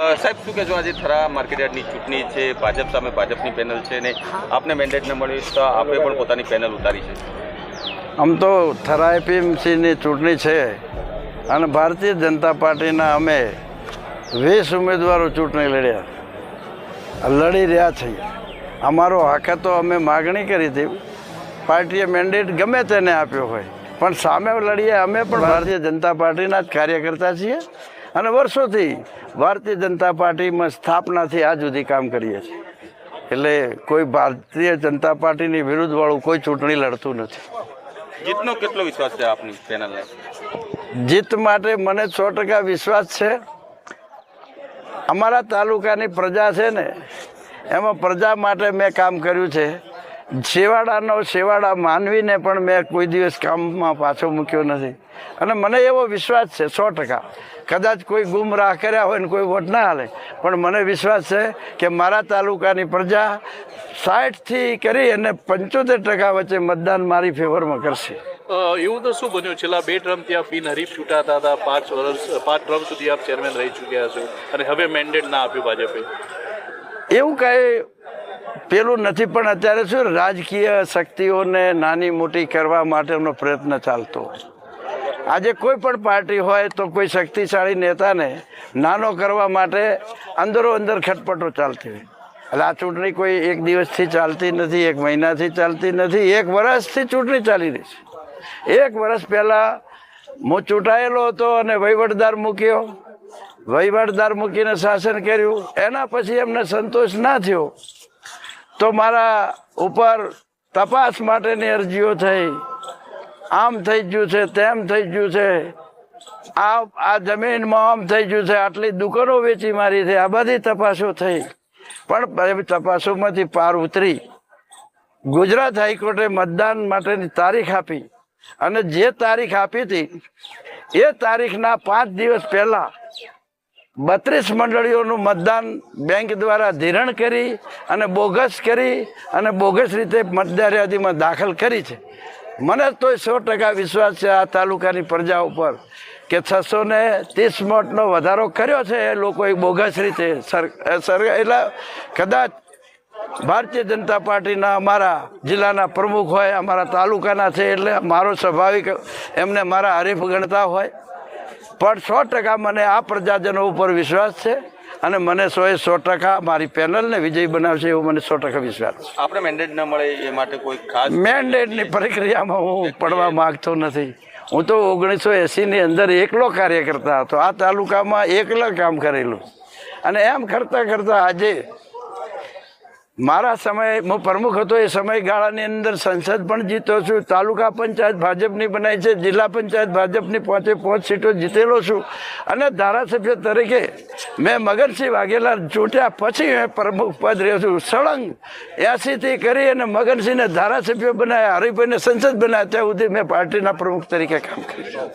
સાહેબ શું કહેશો આજે થરા માર્કેટયાર્ડની ચૂંટણી છે ભાજપ સામે ભાજપની પેનલ છે ને આપને મેન્ડેટ ન મળ્યું તો આપણે પણ પોતાની પેનલ ઉતારી છે. આમ તો થરા એપીએમસીની ચૂંટણી છે અને ભારતીય જનતા પાર્ટીના અમે વીસ ઉમેદવારો ચૂંટણી લડ્યા. લડી રહ્યા છીએ. અમારો હક તો અમે માગણી કરી હતી. પાર્ટીએ મેન્ડેટ ગમે તેને આપ્યો હોય. પણ સામે લડીએ અમે પણ ભારતીય જનતા પાર્ટીના જ કાર્યકર્તા છીએ. અને વર્ષોથી ભારતીય જનતા પાર્ટીમાં સ્થાપનાથી આજ સુધી કામ કરીએ છીએ. એટલે કોઈ ભારતીય જનતા પાર્ટીની વિરુદ્ધવાળું કોઈ ચૂંટણી લડતું નથી. જીતનો કેટલો વિશ્વાસ છે આપની પેનલને જીત માટે મને સો ટકા વિશ્વાસ છે. અમારા તાલુકાની પ્રજા છે ને એમાં પ્રજા માટે મેં કામ કર્યું છે. છેવાડાનો છેવાડા માનવીને પણ મેં કોઈ દિવસ કામમાં પાછો મૂક્યો નથી. અને મને એવો વિશ્વાસ છે સો ટકા. કદાચ કોઈ ગુમરાહ કર્યા હોય ને કોઈ વોટ ના હાલે. પણ મને વિશ્વાસ છે કે મારા તાલુકાની પ્રજા સાઠથી કરી અને પંચોતેર ટકા વચ્ચે મતદાન મારી ફેવરમાં કરશે. એવું તો શું બન્યું? છેલ્લા બે ટ્રમથી આપ બિનહરીફ છૂટાતા હતા. પાંચ વર્ષ પાંચ ટ્રમ સુધી આપ ચેરમેન રહી ચૂક્યા છો. અને હવે મેન્ડેટ ના આપ્યું ભાજપે. એવું કાંઈ પેલું નથી પણ અત્યારે શું રાજકીય શક્તિઓને નાની મોટી કરવા માટેનો પ્રયત્ન ચાલતો હોય. આજે કોઈ પણ પાર્ટી હોય તો કોઈ શક્તિશાળી નેતાને નાનો કરવા માટે અંદરો અંદર ખટપટો ચાલતી હોય. એટલે આ ચૂંટણી કોઈ એક દિવસથી ચાલતી નથી, એક મહિનાથી ચાલતી નથી, એક વર્ષથી ચૂંટણી ચાલી રહી છે. એક વર્ષ પહેલાં હું ચૂંટાયેલો હતો અને વહીવટદાર મૂક્યો. વહીવટદાર મૂકીને શાસન કર્યું. એના પછી એમને સંતોષ ના થયો. તો મારા ઉપર તપાસ માટેની અરજીઓ થઈ. આમ થઈ ગયું છે, તેમ થઈ ગયું છે. આ આ જમીનમાં આમ થઈ ગયું છે, આટલી દુકાનો વેચી મારી છે, આ બધી તપાસો થઈ. પણ તપાસોમાંથી પાર ઉતરી. ગુજરાત હાઈકોર્ટે મતદાન માટેની તારીખ આપી. અને જે તારીખ આપી હતી, એ તારીખના પાંચ દિવસ પહેલા બત્રીસ મંડળીઓનું મતદાન બેંક દ્વારા ધિરણ કરી અને બોગસ કરી અને બોગસ રીતે મતદાર દાખલ કરી છે. મને તો સો ટકા વિશ્વાસ છે આ તાલુકાની પ્રજા ઉપર કે છસો ને ત્રીસ મતનો વધારો કર્યો છે એ લોકોએ બોગસ રીતે. સર, એટલે કદાચ ભારતીય જનતા પાર્ટીના અમારા જિલ્લાના પ્રમુખ હોય, અમારા તાલુકાના છે એટલે મારો સ્વાભાવિક એમને મારા હરીફ ગણતા હોય. પણ સો ટકા મને આ પ્રજાજનો ઉપર વિશ્વાસ છે. અને મને એ સો ટકા મારી પેનલને વિજય બનાવશે એવો મને સો ટકા વિશ્વાસ છે. આપણે મેન્ડેટ ન મળે એ માટે કોઈ ખાસ મેન્ડેટની પ્રક્રિયામાં હું પડવા માગતો નથી. હું તો ઓગણીસો એંસીની અંદર એકલો કાર્ય કરતા હતો. આ તાલુકામાં એકલા કામ કરેલું. અને એમ કરતાં કરતાં આજે મારા સમયે હું પ્રમુખ હતો એ સમયગાળાની અંદર સંસદ પણ જીતો છું, તાલુકા પંચાયત ભાજપની બનાવી છે, જિલ્લા પંચાયત ભાજપની પાંચે પાંચ સીટો જીતેલો છું. અને ધારાસભ્ય તરીકે મેં મગનસિંહ વાઘેલા ચૂંટ્યા પછી મેં પ્રમુખ પદ રહ્યો છું. સળંગ એસીથી કરી અને મગનસિંહને ધારાસભ્ય બનાવ્યા હરિભાઈને સંસદ બનાવ્યા ત્યાં સુધી મેં પાર્ટીના પ્રમુખ તરીકે કામ કર્યું.